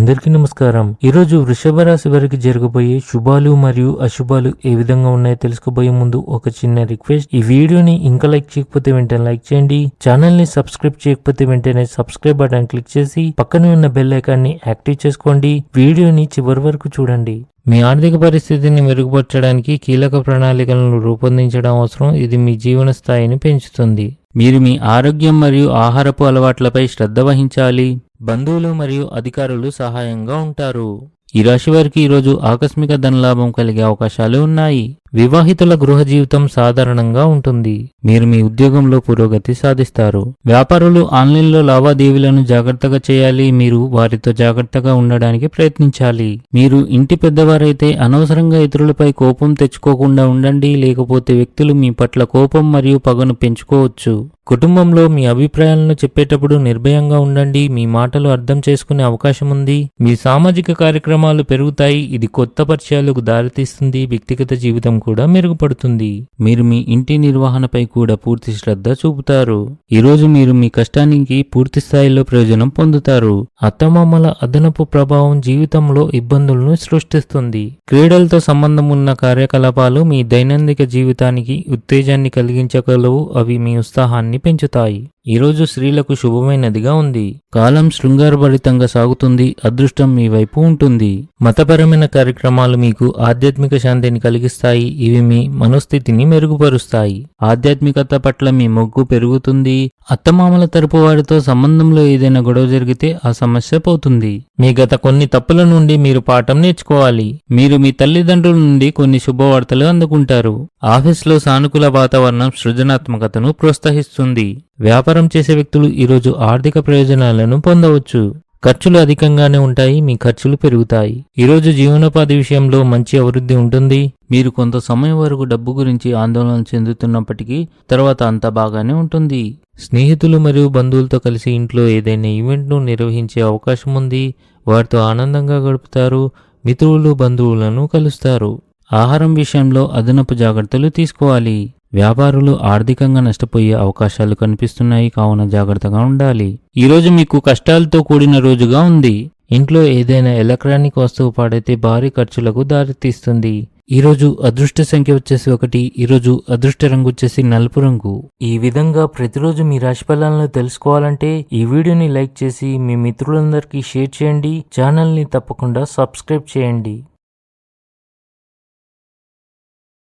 అందరికీ నమస్కారం. ఈరోజు వృషభ రాశి వారికి జరగబోయే శుభాలు మరియు అశుభాలు ఏ విధంగా ఉన్నాయో తెలుసుకోబోయే ముందు ఒక చిన్న రిక్వెస్ట్. ఈ వీడియోని ఇంకా లైక్ చేయకపోతే వెంటనే లైక్ చేయండి. ఛానల్ని సబ్స్క్రైబ్ చేయకపోతే వెంటనే సబ్స్క్రైబ్ బటన్ క్లిక్ చేసి పక్కనే ఉన్న బెల్ ఐకాన్ని యాక్టివ్ చేసుకోండి. వీడియోని చివరి వరకు చూడండి. మీ ఆర్థిక పరిస్థితిని మెరుగుపరచడానికి కీలక ప్రణాళికలను రూపొందించడం అవసరం. ఇది మీ జీవన స్థాయిని పెంచుతుంది. మీరు మీ ఆరోగ్యం మరియు ఆహారపు అలవాట్లపై శ్రద్ధ వహించాలి. బంధువులు మరియు అధికారులు సహాయంగా ఉంటారు. ఈ రాశి వారికి ఈరోజు ఆకస్మిక ధనలాభం కలిగే అవకాశాలు ఉన్నాయి. వివాహితుల గృహ జీవితం సాధారణంగా ఉంటుంది. మీరు మీ ఉద్యోగంలో పురోగతి సాధిస్తారు. వ్యాపారులు ఆన్లైన్లో లావాదేవీలను జాగ్రత్తగా చేయాలి. మీరు వారితో జాగ్రత్తగా ఉండడానికి ప్రయత్నించాలి. మీరు ఇంటి పెద్దవారైతే అనవసరంగా ఇతరులపై కోపం తెచ్చుకోకుండా ఉండండి. లేకపోతే వ్యక్తులు మీ పట్ల కోపం మరియు పగను పెంచుకోవచ్చు. కుటుంబంలో మీ అభిప్రాయాలను చెప్పేటప్పుడు నిర్భయంగా ఉండండి. మీ మాటలు అర్థం చేసుకునే అవకాశం ఉంది. మీ సామాజిక కార్యక్రమాలు పెరుగుతాయి. ఇది కొత్త పరిచయాలకు దారితీస్తుంది. వ్యక్తిగత జీవితం కూడా మెరుగుపడుతుంది. మీరు మీ ఇంటి నిర్వహణపై కూడా పూర్తి శ్రద్ధ చూపుతారు. ఈరోజు మీరు మీ కష్టానికి పూర్తి స్థాయిలో ప్రయోజనం పొందుతారు. అత్తమామల అదనపు ప్రభావం జీవితంలో ఇబ్బందులను సృష్టిస్తుంది. క్రీడలతో సంబంధం ఉన్న కార్యకలాపాలు మీ దైనందిక జీవితానికి ఉత్తేజాన్ని కలిగించగలవు. అవి మీ ఉత్సాహాన్ని పెంచుతాయి. ఈరోజు స్త్రీలకు శుభమైనదిగా ఉంది. కాలం శృంగారభరితంగా సాగుతుంది అదృష్టం మీ వైపు ఉంటుంది. మతపరమైన కార్యక్రమాలు మీకు ఆధ్యాత్మిక శాంతిని కలిగిస్తాయి ఇవి మీ మనోస్థితిని మెరుగుపరుస్తాయి. ఆధ్యాత్మికత పట్ల మీ మొగ్గు పెరుగుతుంది అత్తమామల తరపు వారితో సంబంధంలో ఏదైనా గొడవ జరిగితే ఆ సమస్య పోతుంది. మీ గత కొన్ని తప్పుల నుండి మీరు పాఠం నేర్చుకోవాలి. మీరు మీ తల్లిదండ్రుల నుండి కొన్ని శుభవార్తలు అందుకుంటారు. ఆఫీస్లో సానుకూల వాతావరణం సృజనాత్మకతను ప్రోత్సహిస్తుంది. వ్యాపారం చేసే వ్యక్తులు ఈరోజు ఆర్థిక ప్రయోజనాలను పొందవచ్చు. ఖర్చులు అధికంగానే ఉంటాయి మీ ఖర్చులు పెరుగుతాయి. ఈరోజు జీవనోపాధి విషయంలో మంచి అభివృద్ధి ఉంటుంది. మీరు కొంత సమయం వరకు డబ్బు గురించి ఆందోళన చెందుతున్నప్పటికీ తర్వాత అంతా బాగానే ఉంటుంది. స్నేహితులు మరియు బంధువులతో కలిసి ఇంట్లో ఏదైనా ఈవెంట్ను నిర్వహించే అవకాశం ఉంది. వారితో ఆనందంగా గడుపుతారు. మిత్రులు బంధువులను కలుస్తారు. ఆహారం విషయంలో అదనపు జాగ్రత్తలు తీసుకోవాలి. వ్యాపారులు ఆర్థికంగా నష్టపోయే అవకాశాలు కనిపిస్తున్నాయి కావున జాగ్రత్తగా ఉండాలి. ఈరోజు మీకు కష్టాలతో కూడిన రోజుగా ఉంది. ఇంట్లో ఏదైనా ఎలక్ట్రానిక్ వస్తువు పాడైతే భారీ ఖర్చులకు దారితీస్తుంది. ఈరోజు అదృష్ట సంఖ్య వచ్చేసి ఒకటి ఈరోజు అదృష్ట రంగు వచ్చేసి నలుపు రంగు. ఈ విధంగా ప్రతిరోజు మీ రాశి ఫలాలను తెలుసుకోవాలంటే ఈ వీడియోని లైక్ చేసి మీ మిత్రులందరికీ షేర్ చేయండి. ఛానల్ని తప్పకుండా సబ్స్క్రైబ్ చేయండి.